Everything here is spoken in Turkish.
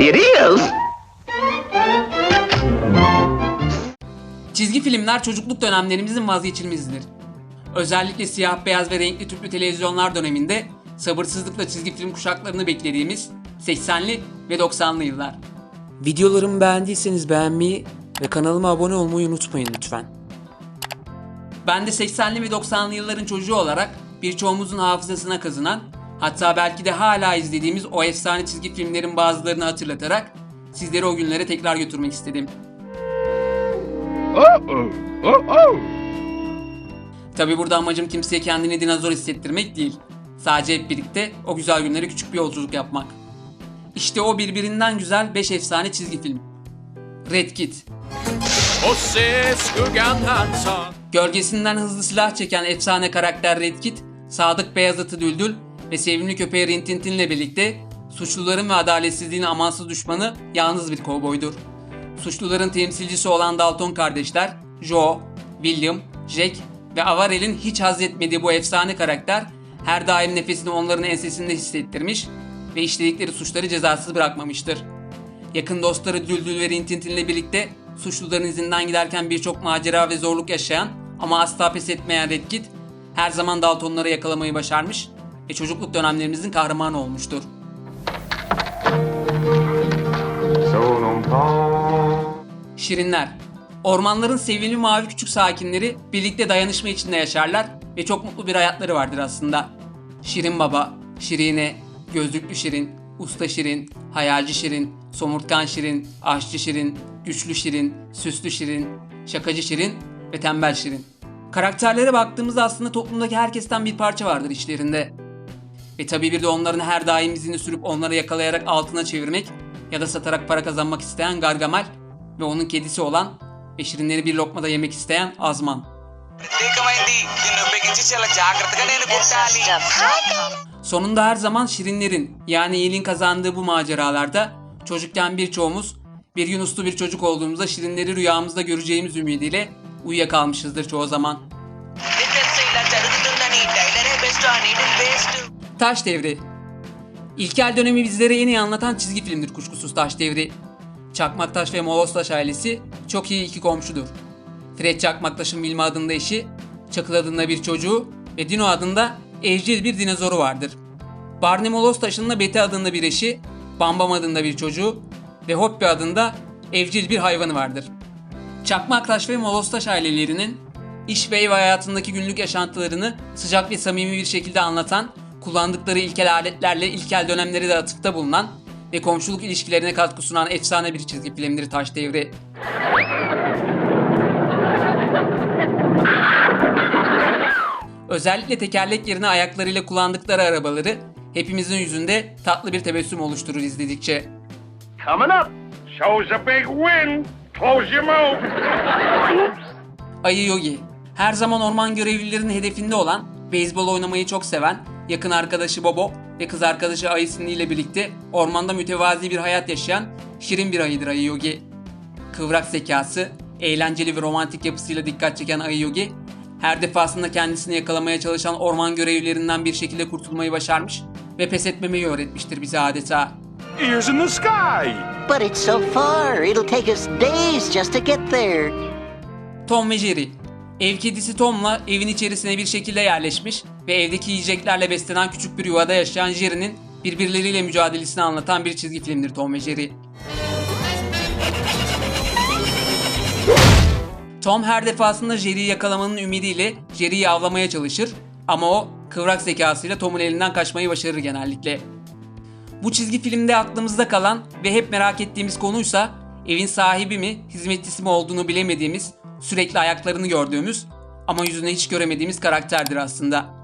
It is. Çizgi filmler çocukluk dönemlerimizin vazgeçilmezidir. Özellikle siyah beyaz ve renkli tüplü televizyonlar döneminde sabırsızlıkla çizgi film kuşaklarını beklediğimiz 80'li ve 90'lı yıllar. Videolarımı beğendiyseniz beğenmeyi ve kanalıma abone olmayı unutmayın lütfen. Ben de 80'li ve 90'lı yılların çocuğu olarak birçoğumuzun hafızasına kazınan, hatta belki de hala izlediğimiz o efsane çizgi filmlerin bazılarını hatırlatarak sizleri o günlere tekrar götürmek istedim. Uh-oh. Uh-oh. Tabi burada amacım kimseye kendini dinozor hissettirmek değil. Sadece hep birlikte o güzel günlere küçük bir yolculuk yapmak. İşte o birbirinden güzel 5 efsane çizgi film. Red Kit, Gölgesinden hızlı silah çeken efsane karakter Red Kit, sadık beyaz atı Düldül ve sevimli köpeği Rintintin'le birlikte suçluların ve adaletsizliğin amansız düşmanı yalnız bir kovboydur. Suçluların temsilcisi olan Dalton kardeşler, Joe, William, Jack ve Avarel'in hiç haz etmediği bu efsane karakter her daim nefesini onların ensesinde hissettirmiş ve işledikleri suçları cezasız bırakmamıştır. Yakın dostları Düldül ve Rintintin'le birlikte suçluların izinden giderken birçok macera ve zorluk yaşayan ama asla pes etmeyen Red Kit her zaman Daltonları yakalamayı başarmış ve çocukluk dönemlerimizin kahramanı olmuştur. Şirinler Ormanların sevimli mavi küçük sakinleri birlikte dayanışma içinde yaşarlar ve çok mutlu bir hayatları vardır aslında. Şirin Baba, Şirine, Gözlüklü Şirin, Usta Şirin, Hayalci Şirin, Somurtkan Şirin, Aşçı Şirin, Güçlü Şirin, Süslü Şirin, Şakacı Şirin ve Tembel Şirin. Karakterlere baktığımızda aslında toplumdaki herkesten bir parça vardır içlerinde. E tabi bir de onların her daim izini sürüp onları yakalayarak altına çevirmek ya da satarak para kazanmak isteyen Gargamel ve onun kedisi olan ve şirinleri bir lokmada yemek isteyen Azman. Sonunda her zaman şirinlerin yani iyiliğin kazandığı bu maceralarda çocukken birçoğumuz bir gün uslu bir çocuk olduğumuzda şirinleri rüyamızda göreceğimiz ümidiyle uyuyakalmışızdır çoğu zaman. Taş Devri İlkel dönemi bizlere en iyi anlatan çizgi filmdir kuşkusuz Taş Devri. Çakmaktaş ve Molostaş ailesi çok iyi iki komşudur. Fred Çakmaktaş'ın Vilma adında eşi, Çakıl adında bir çocuğu ve Dino adında evcil bir dinozoru vardır. Barney Molostaş'ın da Betty adında bir eşi, Bambam adında bir çocuğu ve Hoppy adında evcil bir hayvanı vardır. Çakmaktaş ve Molostaş ailelerinin iş ve ev hayatındaki günlük yaşantılarını sıcak ve samimi bir şekilde anlatan kullandıkları ilkel aletlerle ilkel dönemleri de atıfta bulunan ve komşuluk ilişkilerine katkı sunan efsane bir çizgi filmdir Taş Devri. Özellikle tekerlek yerine ayaklarıyla kullandıkları arabaları hepimizin yüzünde tatlı bir tebessüm oluşturur izledikçe. Coming up. Shows a big win. Close your mouth. Ayı Yogi. Her zaman orman görevlilerinin hedefinde olan, beyzbol oynamayı çok seven, yakın arkadaşı Bobo ve kız arkadaşı Ayı Cindy ile birlikte ormanda mütevazi bir hayat yaşayan şirin bir ayıdır Ayı Yogi. Kıvrak zekası, eğlenceli ve romantik yapısıyla dikkat çeken Ayı Yogi, her defasında kendisini yakalamaya çalışan orman görevlilerinden bir şekilde kurtulmayı başarmış ve pes etmemeyi öğretmiştir bize adeta. Ears in the sky But it's so far. It'll take us days just to get there. Tom ve Jerry. Ev kedisi Tom'la evin içerisine bir şekilde yerleşmiş ve evdeki yiyeceklerle beslenen küçük bir yuvada yaşayan Jerry'nin birbirleriyle mücadelesini anlatan bir çizgi filmdir Tom ve Jerry. Tom her defasında Jerry'i yakalamanın ümidiyle Jerry'i avlamaya çalışır ama o kıvrak zekasıyla Tom'un elinden kaçmayı başarır genellikle. Bu çizgi filmde aklımızda kalan ve hep merak ettiğimiz konuysa evin sahibi mi, hizmetçisi mi olduğunu bilemediğimiz, sürekli ayaklarını gördüğümüz ama yüzünü hiç göremediğimiz karakterdir aslında.